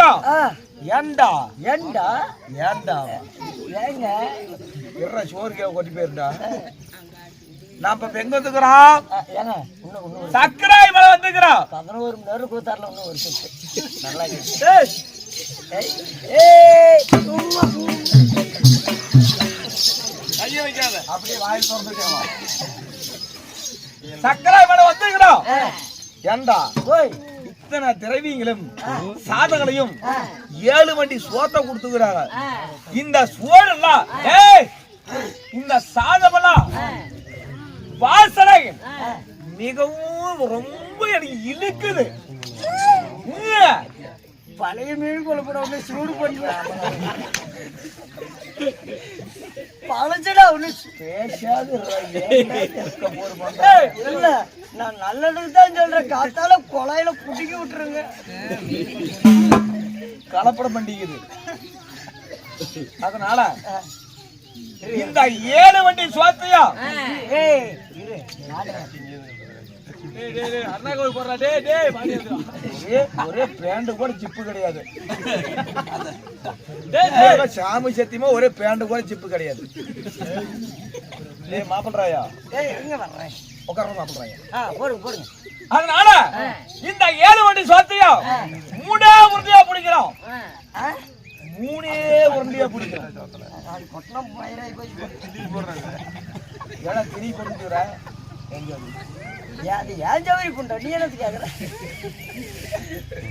ஆ, ஏண்டா? ஏண்டா? ஏண்டா? ஏங்க? இருற சோறுக்கே கொட்டி போயிருந்தா. நான் இப்ப எங்க வந்துக்கிறோம்? சக்கராய் மலை வந்துக்கிறோம் பதினோரு மணி நேரம் கூத்தாரில் இன்னும் ஒரு சுத்து நல்லா. கையை வைக்காத. அப்படியே வாயில் திறந்துட்டேன் சக்கராய் மலை வந்துக்கிறோம். ஏண்டா? ஓய். இத்தனை திரவியங்களும் சாதகளையும் ஏழு வண்டி சோத்தை கொடுத்துக்கிறாங்க. இந்த சோழெல்லாம் ஏய் இந்த சாதமெல்லாம் வாசனை மிகவும் ரொம்ப எனக்கு இழுக்குது. பழைய மீன் ஒண்ணு சூடு பண்ணுவேன். பழச்சடா ஒண்ணு பேசாது இல்ல நான் நல்லதுக்கு தான் சொல்றேன். காத்தால குழாயில புடிக்கி விட்டுருங்க. கலப்படம் பண்ணிக்குது. அதனால இந்த ஏழு வண்டி சோத்தையும் ஏய் ஒரே ஒரே பேண்ட் கூட ஜிப்பு கிடையாது. சாமி சத்தியமா ஒரே பேண்ட் கூட ஜிப்பு கிடையாது. டேய் மாப்பிள்றாயா எங்க உட்கார மாப்பிள்றாயா போடுங்க போடுங்க. அதனால இந்த ஏழு வண்டி சோத்தையும் மூணே உருண்டையா பிடிக்கிறோம். ஆ? மூணே உருண்டையா பிடிக்கிறோம். ஏன்னா திரி கொடுத்துற அது ஏன் ஜவுரி பண்ற நீ என்னது கேக்குற?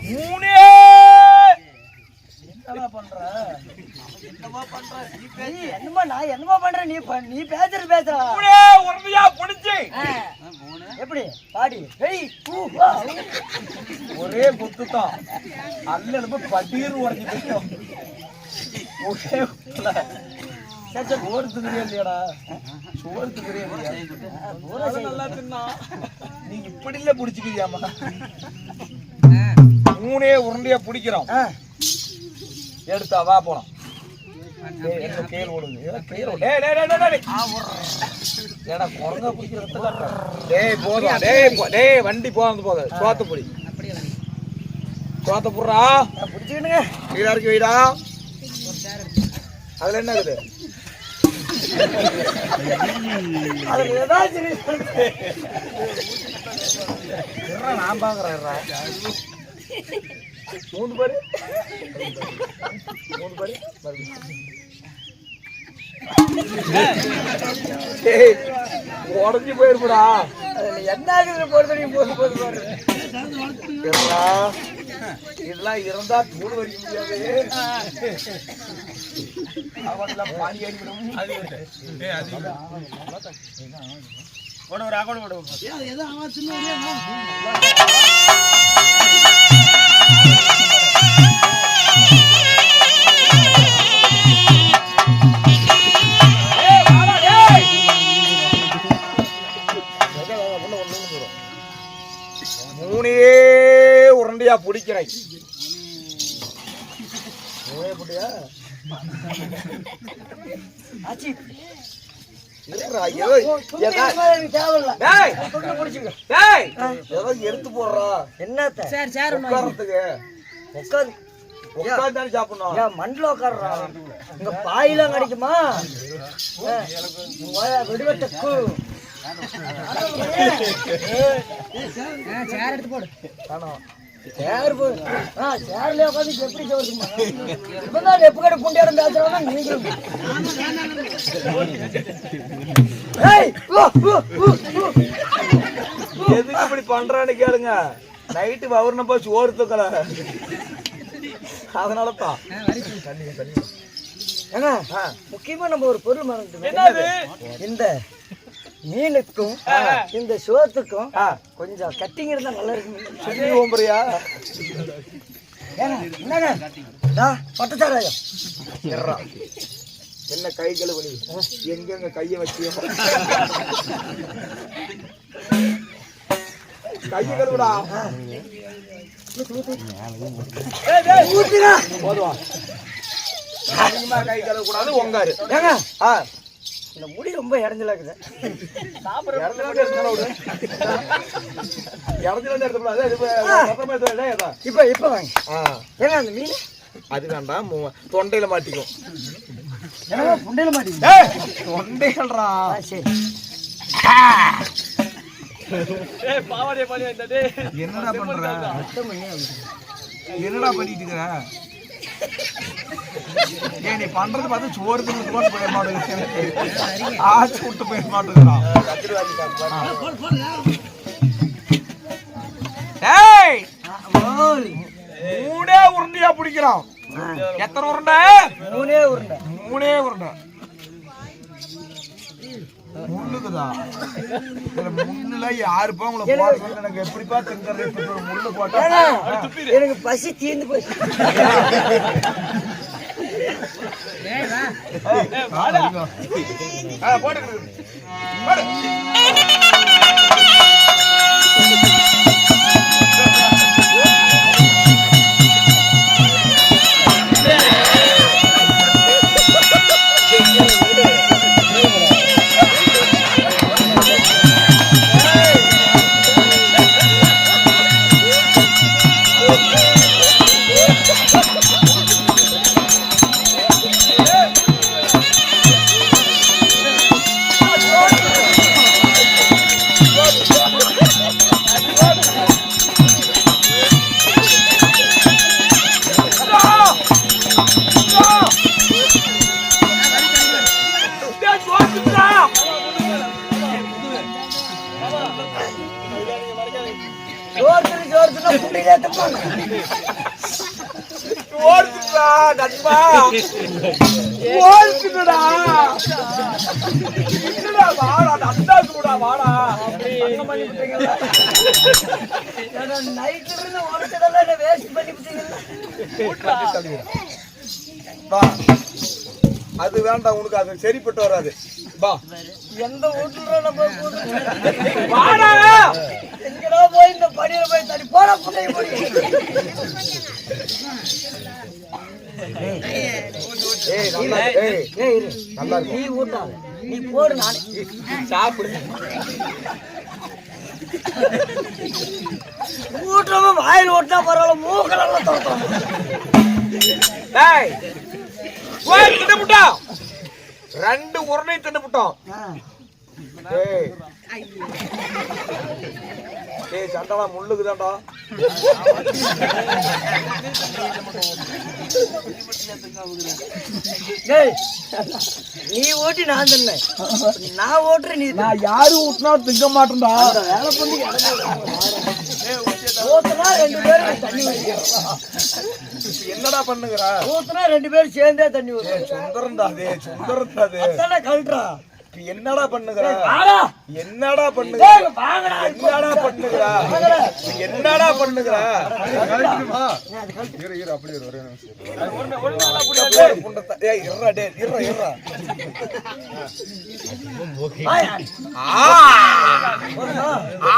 மூணே! என்னடா பண்ற? நீ என்னமா நான் என்னமா பண்றேன் நீ நீ பேசுறது பேசுற மூணே! பிடிச்சு! எப்படி? பாடி. ஏய் ஊ, வா, ஊ. ஒரே குத்து தான் அல்ல பட்டீர் உடஞ்சி போயிட்டோம் ஒரே சோறு திங்கிறியா இல்லையாடா? சோறு திங்கிறியா இல்லையா. நல்லா தின்னா. நீ இப்படி இல்ல பிடிச்சிக்கிறியாமா மூணே உருண்டையா பிடிக்கிறோம். எடுத்தா வா போலாம். டேய், என்ன கேள் ஓடுது. ஏடா, கேள் ஓடு. டேய், டேய், டேய், டேய், டேய். ஏடா, குரங்கா பிடிக்கிறத காட்டுற. டேய், போதும். டேய், போ- டேய், வண்டி போகாது. போகுது சோத்த புடி. சோத்த புடுறா. நான் பிடிச்சிக்கினுங்க கீழே இறக்கி வைடா. அதுல என்ன இருக்குது? நான் பாக்குறேன் இருடா. மூணு பாரு. மூணு பாரு. உடஞ்சி போயிருப்படா. என்ன ஆகுது போறது நீ போது போது போது. இதெல்லாம் இருந்தா தூள் வரைக்கும் முடியாது. அவன்லாம் பாடி அடிக்கணும் ஏய், வாடா, டேய். மூணே உருண்டையா பிடிக்கிறேன். எடுத்து போடுறா என்னத்த சரி சரி உட்கார்றதுக்கு. உட்காந்து உட்கார்ந்தானே சாப்பிடணும். ஏன் மண்ணில் உட்காடுறா இங்க பாயெல்லாம் கிடைக்குமா வெடிவெட்டக்கு சேர் எடுத்து போடு. சேர் ஆ சேர்ல உட்காந்து எப்படி சொல்லுமா இப்பதான் ஓ ஓ ஓ ஓ எதுக்கு இப்படி பண்றான்னு கேளுங்க. நைட்டு வவுர்ன போய் சோறு தூக்கல? அதனால தான் ஏங்க. முக்கியமா நம்ம ஒரு பொருள் மறந்துட்டோம். இந்த மீனுக்கும் இந்த சோத்துக்கும் கொஞ்சம் கட்டிங் இருந்தா நல்லா இருக்கும். சுத்தி ஓம்புறியா? பட்டச்சாராயம். என்ன கை கழுவலி எங்கெங்க கைய வச்சியோ? கைய கழுவுடா. போதுவா அதிகமா கை கழுவ கூடாது உங்காரு ஏங்க இந்த முடி ரொம்ப இறஞ்சலா இருக்குது. இப்ப இப்ப வாங்க. ஏங்க அந்த மீன்? அது வேண்டாம் தொண்டையில மாட்டிக்கும். மாட்டீங்க டேய், தொண்டைகள்ரா. சரி. என்னடா பண்ற? என்னடா பண்ணிட்டு இருக்கிற ஏய், நீ பண்றது பார்த்து சோறு தின்னு கூட போயிட மாட்டேங்குது ஆச்சு விட்டு போயிட மாட்டேங்கிறான் டேய் ஓய். மூணே உருண்டையா பிடிக்கிறான். எத்தனை உருண்டை? மூணே உருண்டை. மூணே உருண்டை. முள்ளுக்குதா? முன்னுல யாருப்பா உங்களை போடுறது எனக்கு எப்படிப்பா திங்கிறது முள்ளு போட்டா? எனக்கு பசி தீர்ந்து போச்சு. ஆ, வா. அது வேண்டாம் உனக்கு அது சரிப்பட்டு வராது. வா. எந்த வீட்டுல நம்ம வாடா. எங்கடா போய் இந்த படியில போய் நீ நீ போடு நானே. சாப்பிடு. ஊட்டுறவன் வாயில் ஓட்டினா பரவாயில்ல மூக்கெல்லாம் தோட்டம் தின்னு விட்டோம் ரெண்டு உருளை தின்னு விட்டோம் ஏய் ஏய் சண்டாடா முள்ளுக்குதான்டா. டேய் நீ ஓட்டி நான் தின்னேன். நான் ஓட்டுறேன் நீ நான் யாரு ஊட்டினா திங்க மாட்டேன்டா. வேலை பண்ணி ஊத்துனா ரெண்டு பேரும் தண்ணி என்னடா பண்ணுகிறா? ஊத்துனா ரெண்டு பேரும் சேர்ந்தே தண்ணி வரும் சுந்தரம்டா அது சுந்தரம்டா அது. அதானே இப்ப என்னடா பண்ணுகிறா? வாடா. என்னடா பண்ணுகிற? டேய், வாங்கடா என்னடா பண்ணுகிறா? வாங்கடா. என்னடா பண்ணுகிறா? இரு இரு அப்படியே இரு, ஒரே நிமிஷம் போடு, புண்டத்தை. ஏய், இருடா, டேய், இருடா, இருடா. வாயா. ஆ. ஆ.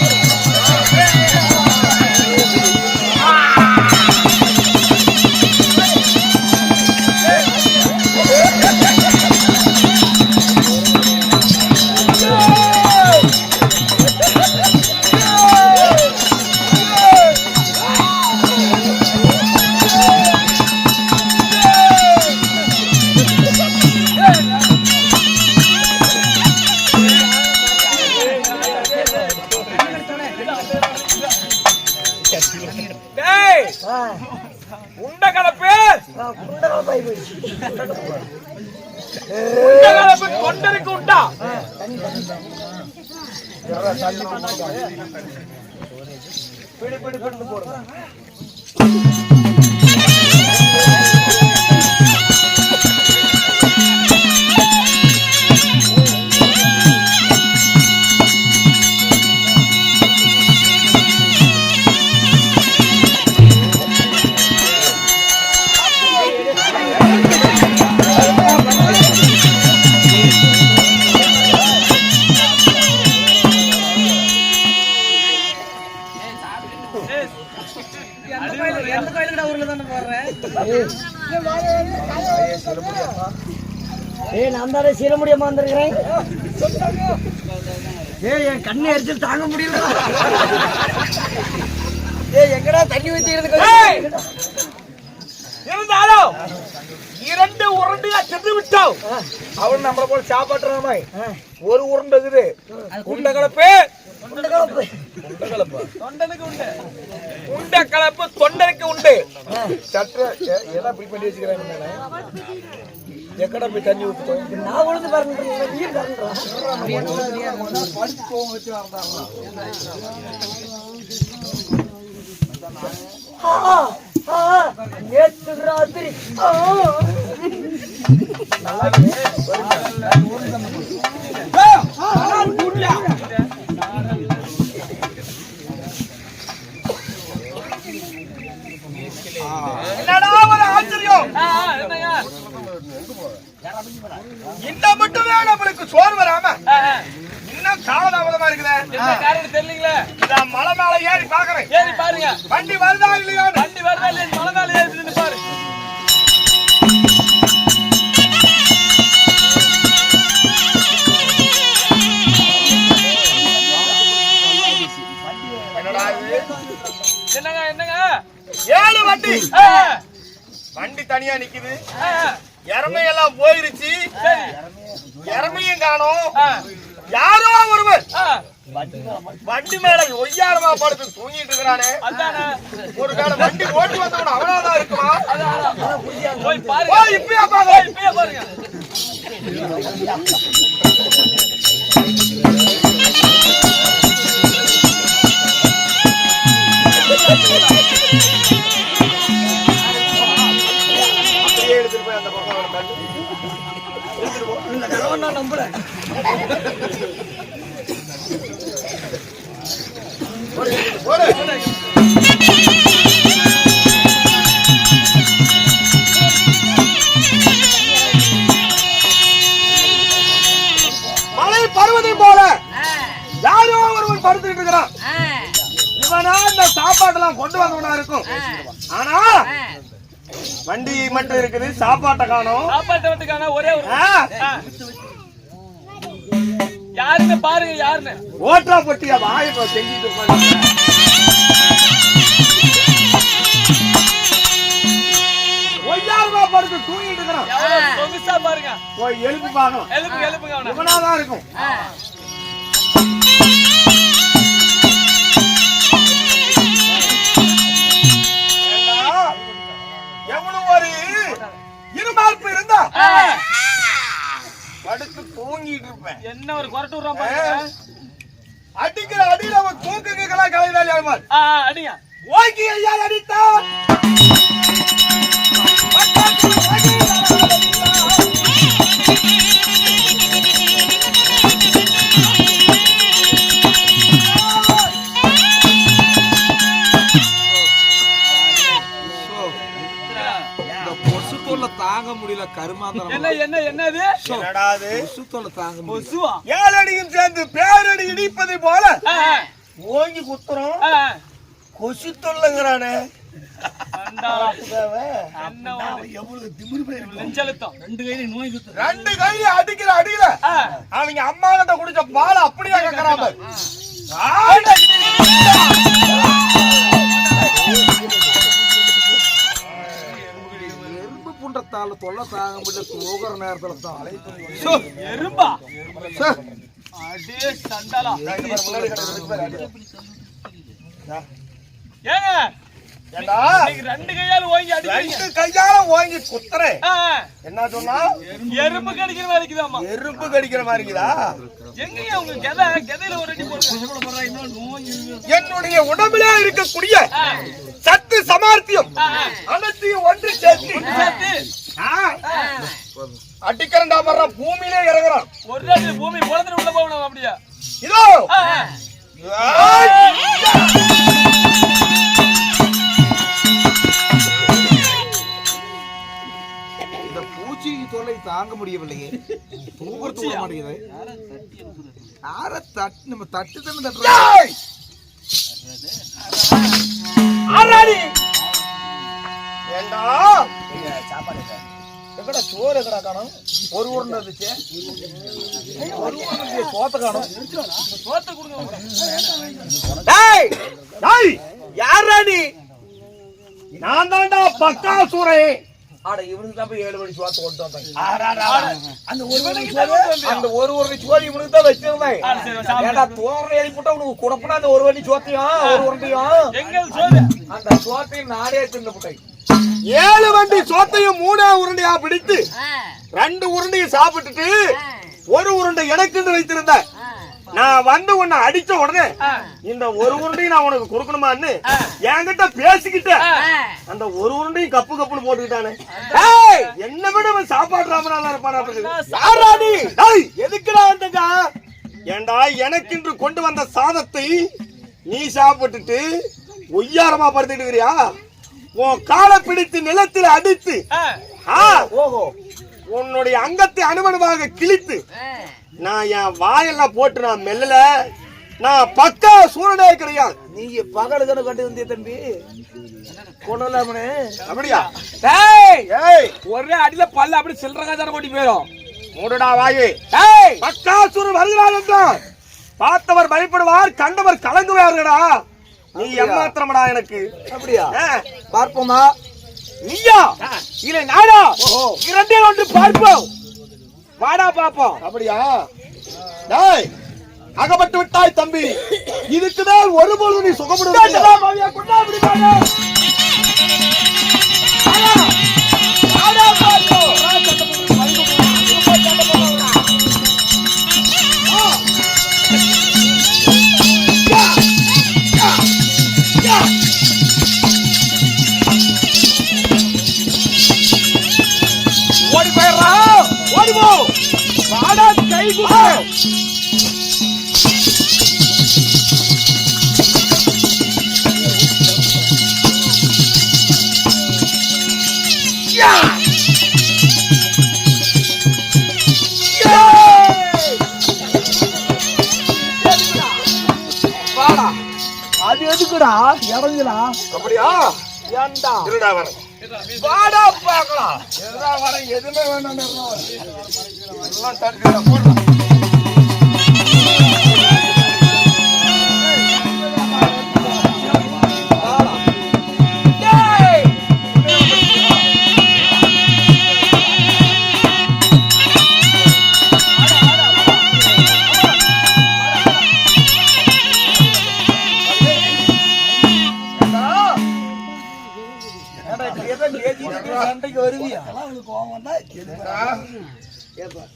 பிடி பிடி பிடி போடுங்க முடியாம வந்திருக்கிறேன். ஏய் என் கண்ணு எரிச்சல் தாங்க முடியல. ஏய் எங்கடா தண்ணி! ஊத்திக்கிறது இருந்தாலும் இரண்டு உருண்டையா சென்று விட்டோம் அவன் நம்மள போல சாப்பாட்டுறாம ஒரு உருண்டை இருக்குது. உண்டை கலப்பு. உண்டை கலப்பு. தொண்டனுக்கு உண்டு. சற்று எல்லாம் இப்படி பண்ணி வச்சுக்கிறாங்க மேல. எக்கடா போய் தண்ணி ஊத்துட்டோம் நான் உழுது பாருங்க நீர் பாருங்க நேற்று ராத்திரி ஆ. என்னடா ஒரு ஆச்சரியம் இந்த மட்டுமே நம்மளுக்கு சோறு வராம இன்னும் காலதாமதமா இருக்குதே தெரியலீங்களே நான் மலை மேல ஏறி பாக்குறேன் ஏறி பாருங்க வண்டி வருதா இல்லையா? வண்டி வருதா இல்லையா? மலை மேல ஏறி பாரு? என்னங்க என்னங்க? ஏழு வண்டி. வண்டி தனியா நிக்குது. இறமையெல்லாம் போயிருச்சு. இறமையும் காணோம். யாரோ ஒருவர். வண்டி மேல ஒய்யாரமா படுத்து தூங்கிட்டு இருக்கிறானே. ஒரு கால வண்டி ஓட்டி வந்தவன அவனாதான் இருக்குமா. போய் பாருங்க. இப்பயா போய் இப்பயே பாருங்க. அப்படியே எடுத்துட்டு போய் அந்த பக்கம் அவனை தள்ளு. எடுத்துட்டு போ. இந்த தடவை நான் நம்பல போடு. மலை பருவதை போல யாரோ ஒருவன் படுத்துட்டு இருக்கிறான் இவனா இந்த சாப்பாட்டெல்லாம் கொண்டு வந்தவனா இருக்கும். ஆனா வண்டி மட்டும் இருக்குது சாப்பாட்டை காணோம். சாப்பாட்டை ஒரே. யாருன்னு பாருங்க யாருன்னு. ஓட்டா பொட்டியா வாய செஞ்சுட்டு. ஒய்யாரமா படுத்து தூங்கிட்டு இருக்கிறான். பாருங்க. போய் எழுப்பி பார்க்கணும். எழுப்புங்க எழுப்புங்க இவனாதான் இருக்கும். எவனும் ஒரு இருமார்பு இருந்தா ஆ, படுத்து தூங்கிட்டு இருப்பேன் என்ன ஒரு கொரட்டு விடுறான் பாருங்க. அடிக்கிற அடியில அவன் ஆகுமார் ஆ, ஆ, அடிங்க ஓங்கி ஐயா அடித்தான். கருமாந்திரம்? என்ன என்ன என்னது? என்னடா அது? கொசு தொல்லை தாங்க கொசுவா ஏழடியும் சேர்ந்து பேரடி இடிப்பதை போல ஓங்கி குத்துறோம். கொசு தொல்லைங்கிறானே. ரெண்டு கையில அடிக்கிற அடியில. அவங்க அம்மா கிட்ட குடிச்ச பால் அப்படியே கேட்கறாம புண்டத்தால தொல்லை தாங்க முடியல. தூங்குற நேரத்துல தான் எறும்பா. அடே சண்டாளா ஏங்க? ஏண்டா? இன்னைக்கு ரெண்டு கையால ஓங்கி ரெண்டு கையால ஓங்கி குத்துறேன் என்ன சொன்னா? எறும்பு கடிக்கிற மாதிரி இருக்குதாம்மா. எறும்பு கடிக்கிற மாதிரி இருக்குதா? எங்கங்க உங்க கெதை? கெதையில ஒரு அடி. என்னுடைய உடம்பிலே இருக்கக்கூடிய சத்து சமார்த்தியம். அனைத்தையும் ஒன்று சேர்த்து. அடிக்கிறண்டா வர்ற பூமியிலே இறங்குறான். ஒரு நாள் பூமி குளத்துல உள்ள போகணும் அப்படியா? இதோ! இந்த பூச்சி தொல்லை தாங்க முடியவில்லையே. தூங்குறது போக மாட்டேங்குது. யார தட்டு நம்ம தட்டு தானே தட்டுறோம் ஏய்! எங்கடா சோறு எங்கடா காணும்? ஒரு உருண்டை இருந்துச்சு. ஒரு உருண்டை சோத்த காணும் சோத்தை கொடுங்க டேய் டேய் யாரா நீ? நான் தான்டா பக்காசூரன் ஆட இவனுக்கு தான் போய் ஏழு மணி சோத்த கொண்டு வந்தாங்க அந்த ஒரு மணி அந்த ஒரு ஒரு சோறு இவனுக்கு தான் வச்சிருந்தேன். சரி. ஏடா தோரணை எழுப்பிட்டா உனக்கு கொடுப்பனா அந்த ஒரு வண்டி சோத்தையும் ஒரு உருண்டையும்? அந்த சோத்தையும் நானே தின்னு புட்டை ஏழு வண்டி சோத்தையும் மூணே உருண்டையா பிடித்து ரெண்டு உருண்டையை சாப்பிட்டுட்டு ஒரு உருண்டை எனக்குன்னு வைத்திருந்த நான் வந்து உன்னை அடிச்ச உடனே இந்த ஒரு உருண்டையும் நான் உனக்கு கொடுக்கணுமான்னு என்கிட்ட பேசிக்கிட்ட அந்த ஒரு உருண்டையும் கப்பு கப்புன்னு போட்டுக்கிட்டானே. என்ன விட அவன் சாப்பாடு ராமனால இருப்பானா எதுக்குடா வந்தங்க? ஏண்டா எனக்கென்று கொண்டு வந்த சாதத்தை நீ சாப்பிட்டுட்டு ஒய்யாரமா படுத்துட்டு இருக்கிறியா? உன் காலை பிடித்து நிலத்தில் அடித்து ஆ, ஆ, ஓஹோ. உன்னுடைய அங்கத்தை அனுமனமாக கிழித்து நான் என் வாயெல்லாம் போட்டு நான் மெல்லல நான் பக்கா சூழலே கிடையாது நீங்க பகல் கணக்கு கட்டி வந்திய தம்பி? கொண்டலாமனே அப்படியா? டேய் ஏய்! ஒரே அடியில பல்ல அப்படி சில்லற காஜார கொட்டி போயிடும். மூடுடா வாயே. டேய் பக்காசுரன் வருகிறார் என்றால் பார்த்தவர் பயப்படுவார் கண்டவர் கலங்குவார்களா நீ ஏமாத்திரமடா எனக்கு? அப்படியா? பார்ப்போமா? நீயா? இல்லை நானா. இரண்டே ஒன்று பார்ப்போம். வாடா பாப்போம். அப்படியா? டேய் அகப்பட்டு விட்டாய் தம்பி. இதுக்குதான் ஒரு பொழுது நீ சுகப்படுத்த அது எதுக்குடா? இறங்குடா. அப்படியா? ஏன்டா இருடா வரேன். வாடா. பார்க்கலாம். எதுவுமே வேண்டாம் எல்லாம் தடுக்கிறேன் போடுறேன்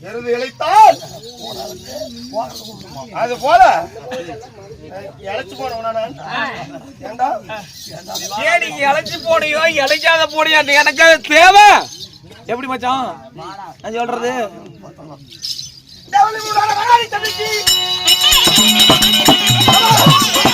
எருது இழைத்தால். அது போல. இழைச்சு நீங்க இழைச்சி போனியோ இழைக்காத போனியோ எனக்கு அது தேவை. எப்படி மச்சான்? நான் சொல்றது. ஏடா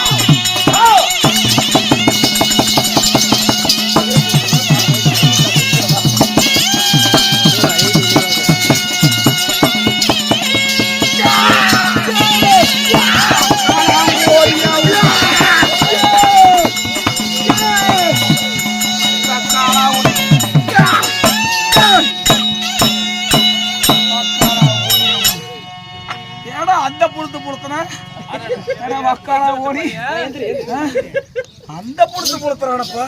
ஏடா வக்காலா ஓடி? அந்த புழுத்து புழுத்துறானப்பா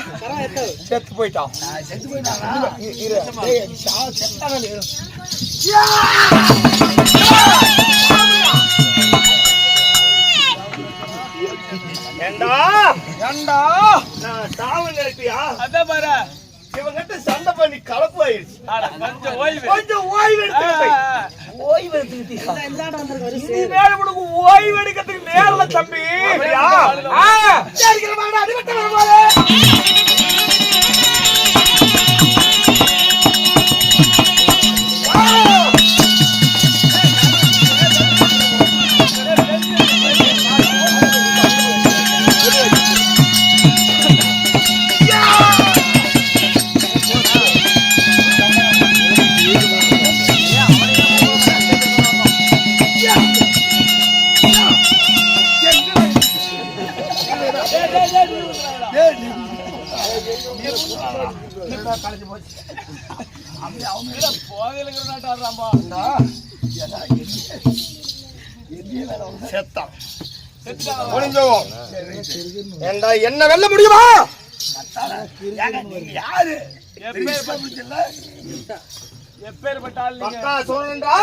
செத்து போயிட்டான். செத்து போயிட்டான் இவங்கிட்ட சண்டை பண்ணி கலப்பு ஆயிடுச்சு. கொஞ்சம் ஓய்வு. கொஞ்சம் ஓய்வு ஓய்வு உனக்கு ஓய்வு எடுக்கிறதுக்கு நேரல தம்பி. என்ன வெல்ல முடியுமா? யாரு? ஆள் நீங்க பக்கா சோழன்டா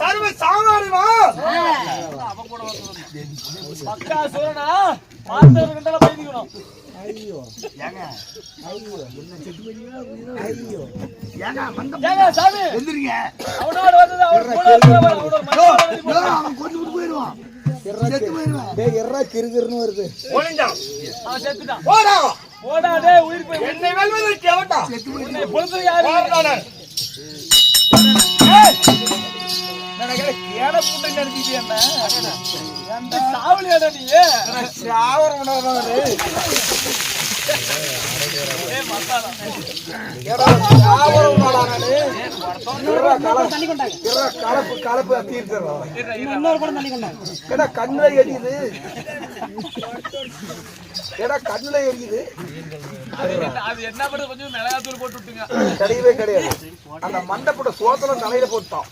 சர்வ சாமானியமா அவன் கூட வந்து பக்கா சோழனா பார்த்தவர்கிட்ட பயந்துக்கணும் ஏங்க. சாமி. அவனோட வந்தது வந்தவர் அவனோட மனுஷன் டேய் எர்ரா கிறுகிறுன்னு வருது. ஒளிஞ்சான் அவன் செத்துட்டான் போடா. போடா டே உயிர் போய் என்னை வெல்வதற்கு எவன்டா? உன்னை பொழுது யாரு? என்ன? சாவலியாடா நீ? மசாலா கலப்பு கலப்பு தீர்த்துறோம் ஏடா கண்ணுல எரியுது ஏடா கண்ணுல எரியுது அது என்ன- அது என்ன பண்ணுது கொஞ்சம் மிளகாத்தூள் போட்டு விட்டுங்க கிடையவே கிடையாது அந்த மண்டப்பட்ட சோத்துல தலையில போட்டோம்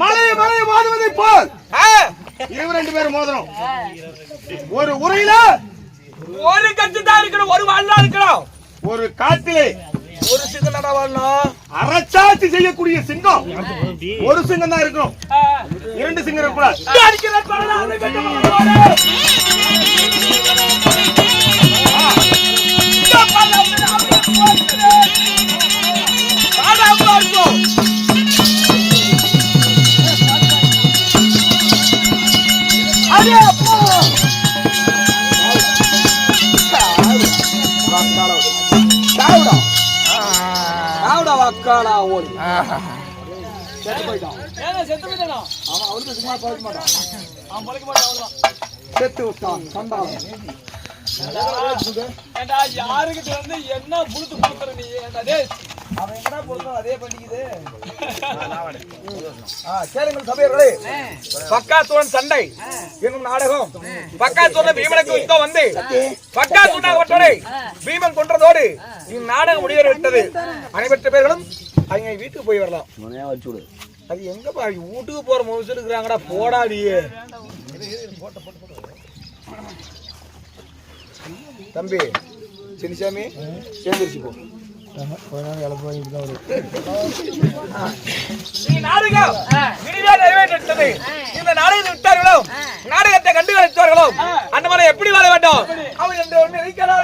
மலையை மலையை ஆ, மோதுவதை போல் இருபது ரெண்டு பேரும் மோதிரம் ஒரு உரையில ஒரு கட்சி தான் இருக்கணும் ஒரு வாழ் இருக்கணும் ஒரு காட்டிலே ஒரு சிங்க நடவாளணும் அரசாட்சி செய்யக்கூடிய சிங்கம். ஒரு சிங்கம் தான் இருக்கணும். ஆ, இரண்டு சிங்கம் இருக்கக்கூடாது. மாட்டோம் வக்காடா ஓடி. ஏங்க செத்து போயிட்டானா? அவன் அவனுக்கு சும்மா போக மாட்டான். அவன் பொழைக்க மாட்டான். செத்து விட்டான் சண்டாளன். வந்து என்ன புழுத்து கொடுக்குற நீ? அவன் எங்கடா பொறுத்தோம் அதே பண்ணிக்குது ஆ, கேளுங்கள் சபையர்களே. பக்காத்துடன் சண்டை என்னும் நாடகம். பக்காத்துடன் பீமனுக்கு யுத்தம் வந்து பக்காத்துடன் பீமன் கொன்றதோடு இந்நாடகம் முடிவரை விட்டது அனைவற்ற பேர்களும் அவங்க வீட்டுக்கு போய் வரலாம். அது எங்கப்பா? அவங்க வீட்டுக்கு போற முழுசு இருக்கிறாங்கடா போடாடி தம்பி சின்னசாமி சேர்ந்துருச்சு போ. இந்த நாடகம். இனிதே நிறைவேற்றப்பட்டது. இந்த நாடகத்தை விட்டார்களோ? நாடகத்தை கண்டு கழித்தார்களோ அந்த மாதிரி எப்படி வாழ வேண்டும்? அவன் என்று ஒன்று இருக்கிறார்